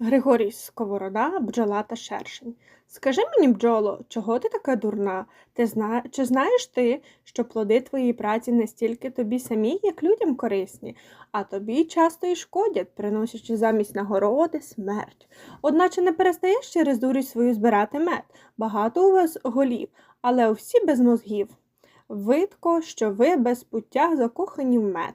Григорій Сковорода, бджола та шершень. Скажи мені, бджоло, чого ти така дурна? Ти зна... Чи знаєш ти, що плоди твоєї праці не стільки тобі самі, як людям корисні, а тобі часто і шкодять, приносячи замість нагороди смерть. Одначе не перестаєш через дурість свою збирати мед. Багато у вас голів, але всі без мозгів. Видко, що ви без пуття закохані в мед.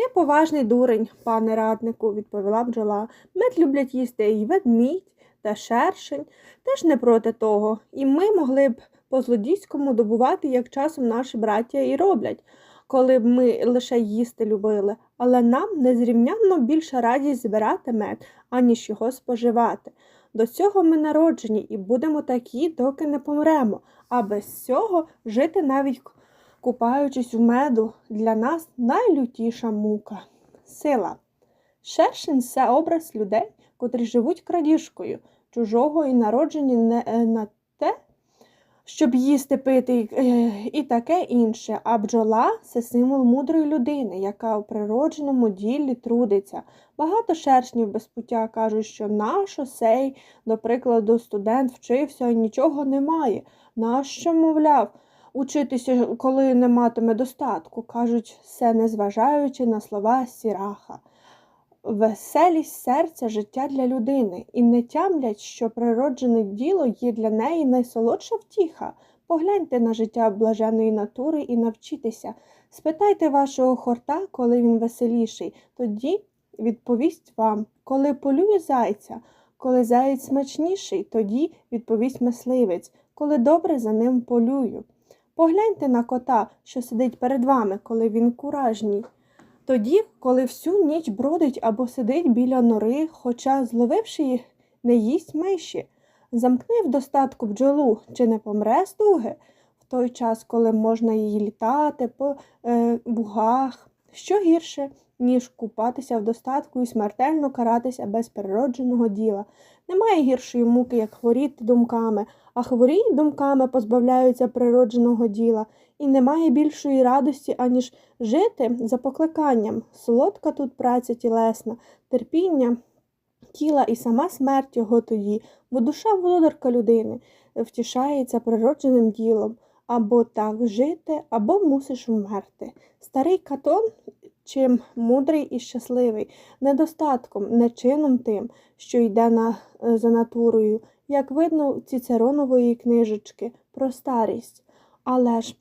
Ти поважний дурень, пане раднику, відповіла бджола. Мед люблять їсти і ведмідь та шершень, теж не проти того, і ми могли б по злодійському добувати, як часом наші браття і роблять, коли б ми лише їсти любили, але нам незрівнянно більша радість збирати мед, аніж його споживати. До цього ми народжені і будемо такі, доки не помремо, а без цього жити навіть купаючись у меду, для нас найлютіша мука. Сила. Шершень це образ людей, котрі живуть крадіжкою, чужого і народжені не е, на те, щоб їсти, пити е, і таке інше. А бджола це символ мудрої людини, яка у природженому ділі трудиться. Багато шершнів без пуття кажуть, що нащо сей, до прикладу, студент вчився і нічого немає. Нащо, мовляв, учитися, коли не матиме достатку, кажуть, все незважаючи на слова сіраха. Веселість серця життя для людини, і не тямлять, що природжене діло є для неї найсолодша втіха. Погляньте на життя блаженої натури і навчітеся. Спитайте вашого хорта, коли він веселіший, тоді відповість вам, коли полює зайця, коли заєць смачніший, тоді відповість мисливець, коли добре за ним полюю. Погляньте на кота, що сидить перед вами, коли він куражній. Тоді, коли всю ніч бродить або сидить біля нори, хоча, зловивши їх, не їсть миші, замкни в достатку бджолу, чи не помре стуги в той час, коли можна її літати по е, бугах, що гірше, ніж купатися в достатку і смертельно каратися без природженого діла. Немає гіршої муки, як хворіти думками, а хворі думками позбавляються природженого діла, і немає більшої радості, аніж жити за покликанням. Солодка тут праця тілесна, терпіння тіла і сама смерть його тоді, бо душа володарка людини втішається природженим ділом. Або так жити, або мусиш вмерти. Старий катон чим мудрий і щасливий, недостатком, не чином тим, що йде на, за натурою, як видно в Цицеронової книжечки про старість. Але ж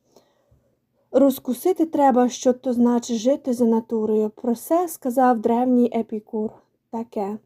розкусити треба, що то значить жити за натурою. Про це сказав древній епікур. Таке.